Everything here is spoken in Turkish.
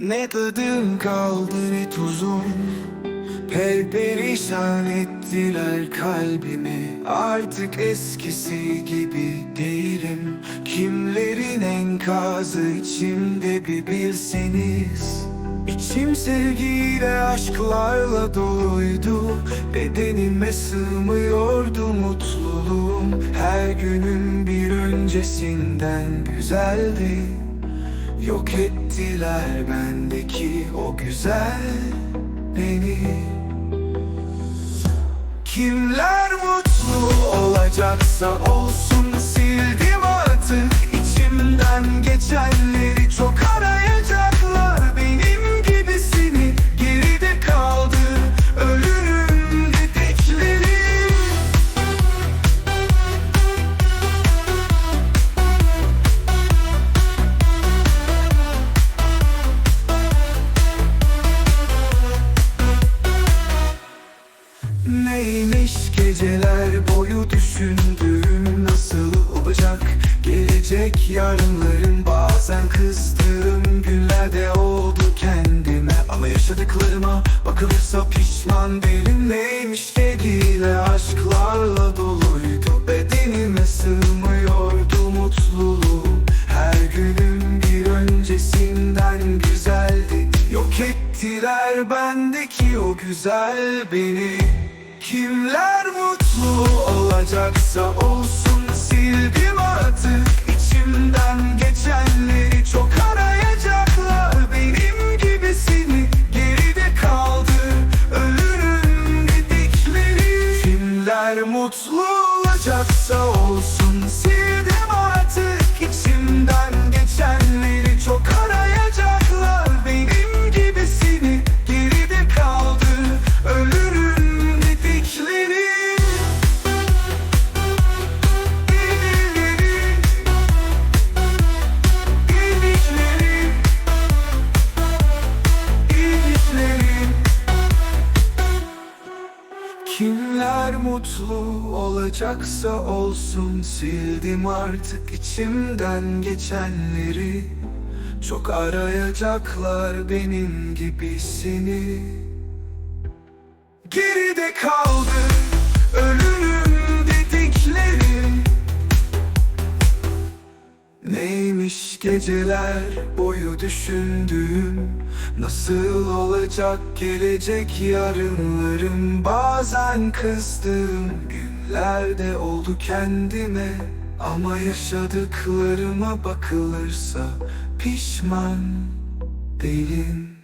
Ne tadım kaldı ne tuzum Perperişan ettiler kalbimi. Artık eskisi gibi değilim. Kimlerin enkazı içimde bir bilseniz. İçim sevgiyle aşklarla doluydu. Bedenime sığmıyordu mutluluğum. Her günün bir öncesinden güzeldi Yok ettiler bendeki o güzel beni Kimler mutlu olacaksa olsun geceler boyu düşündüğüm nasıl olacak? Gelecek yarınların bazen kızdığım günlerde oldu kendime. Ama yaşadıklarıma bakılırsa pişman değilim. Neymiş dediğiyle aşklarla doluydu. Bedenime sığmıyordu mutluluğum. Her günün bir öncesinden güzeldi. Yok ettiler bendeki o güzel beni Kimler mutlu olacaksa olsun sildim artık içimden geçenleri çok arayacaklar. Benim gibisini geride kaldı. Ölürüm dedikleri. Kimler mutlu olacaksa Kimler mutlu olacaksa olsun Sildim artık içimden geçenleri. Çok arayacaklar benim gibisini. Geride kaldı Neymiş geceler boyu düşündüğüm? Nasıl olacak gelecek yarınlarım? Bazen kızdığım günlerde oldu kendime. Ama yaşadıklarıma bakılırsa pişman değilim